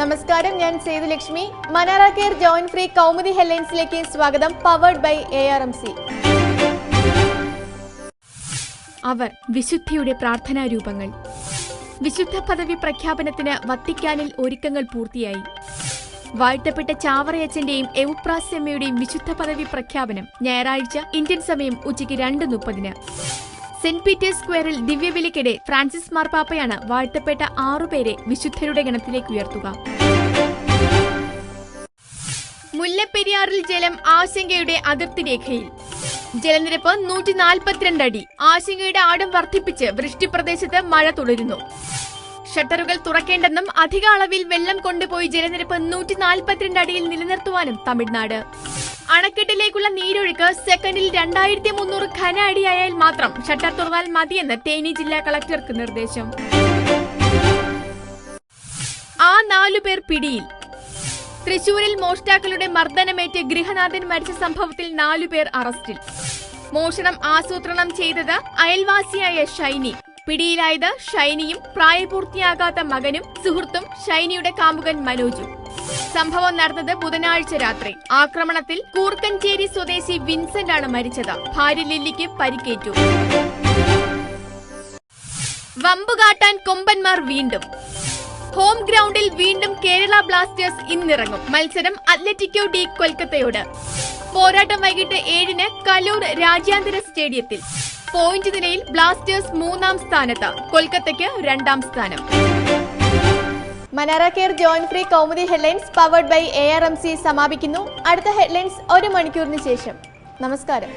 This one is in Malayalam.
നമസ്കാരം ഞാൻ Sethulakshmi Manara care joint free Kaumudi ഹെഡ്ലൈൻസിലേക്ക് സ്വാഗതം powered by A R M C അവർ വിശുദ്ധിയുടെ പ്രാർത്ഥനാ രൂപങ്ങൾ. വിശുദ്ധ പദവി പ്രഖ്യാപനത്തിന് വത്തിക്കാനിൽ ഒരുക്കങ്ങൾ പൂർത്തിയായി. വാഴ്ത്തപ്പെട്ട ചാവറയച്ചന്റെയും എവുപ്രാസ്യമ്മയുടെയും വിശുദ്ധ പദവി പ്രഖ്യാപനം ഞായറാഴ്ച ഇന്ത്യൻ സമയം ഉച്ചയ്ക്ക് രണ്ട് മുപ്പതിന്. സെന്റ് പീറ്റേഴ്സ് സ്ക്വയറിൽ ദിവ്യബലിക്കിടെ ഫ്രാൻസിസ് മാർപ്പാപ്പയാണ് വാഴ്ത്തപ്പെട്ട ആറുപേരെ വിശുദ്ധരുടെ ഗണത്തിലേക്ക് ഉയർത്തുക. മുല്ലപ്പെരിയാറിൽ ജലം ആശങ്കയുടെ അതിർത്തി രേഖയിൽ. ജലനിരപ്പ് നൂറ്റി നാൽപ്പത്തിരണ്ട് അടി. ആശങ്കയുടെ ആഴം വർദ്ധിപ്പിച്ച് വൃഷ്ടിപ്രദേശത്ത് മഴ തുടരുന്നു. ഷട്ടറുകൾ തുറക്കേണ്ടെന്നും അധിക അളവിൽ വെള്ളം കൊണ്ടുപോയി ജലനിരപ്പ് നൂറ്റി നാൽപ്പത്തിരണ്ട് അടിയിൽ നിലനിർത്തുവാനും തമിഴ്നാട്. അണക്കെട്ടിലേക്കുള്ള നീരൊഴുക്ക് സെക്കൻഡിൽ രണ്ടായിരത്തി മുന്നൂറ് ഘന അടിയായാൽ മാത്രം ഷട്ടർ തുറന്നാൽ മതിയെന്ന് തേനി ജില്ലാ കളക്ടർക്ക് നിർദ്ദേശം. ആ നാലു പേർ പിടിയിൽ. തൃശൂരിൽ മോഷ്ടാക്കളുടെ മർദ്ദനമേറ്റ് ഗൃഹനാഥൻ മരിച്ച സംഭവത്തിൽ നാലുപേർ അറസ്റ്റിൽ. മോഷണം ആസൂത്രണം ചെയ്തത് അയൽവാസിയായ ഷൈനി. പിടിയിലായത് ഷൈനിയും പ്രായപൂർത്തിയാകാത്ത മകനും സുഹൃത്തും ഷൈനിയുടെ കാമുകൻ മനോജും. സംഭവം നടന്നത് ബുധനാഴ്ച രാത്രി. ആക്രമണത്തിൽ കൂർക്കഞ്ചേരി സ്വദേശി വിൻസെന്റ് ആണ് മരിച്ചത്. ഭാര്യ ലില്ലിക്ക് പരിക്കേറ്റു. വമ്പുകാട്ടാൻ കൊമ്പന്മാർ വീണ്ടും. ഹോം ഗ്രൗണ്ടിൽ വീണ്ടും കേരള ബ്ലാസ്റ്റേഴ്സ് ഇന്നിറങ്ങും. മത്സരം അത്ലറ്റിക്കോ ഡി കൊൽക്കത്തയോട്. പോരാട്ടം വൈകിട്ട് ഏഴിന് കലൂർ രാജ്യാന്തര സ്റ്റേഡിയത്തിൽ. പോയിന്റ് നിലയിൽ ബ്ലാസ്റ്റേഴ്സ് മൂന്നാം സ്ഥാനത്ത്. കൊൽക്കത്തയ്ക്ക് രണ്ടാം സ്ഥാനം. Manara care join free Kaumudi headlines powered by A R M C സമാപിക്കുന്നു. അടുത്ത ഹെഡ്ലൈൻസ് ഒരു മണിക്കൂറിന് ശേഷം. നമസ്കാരം.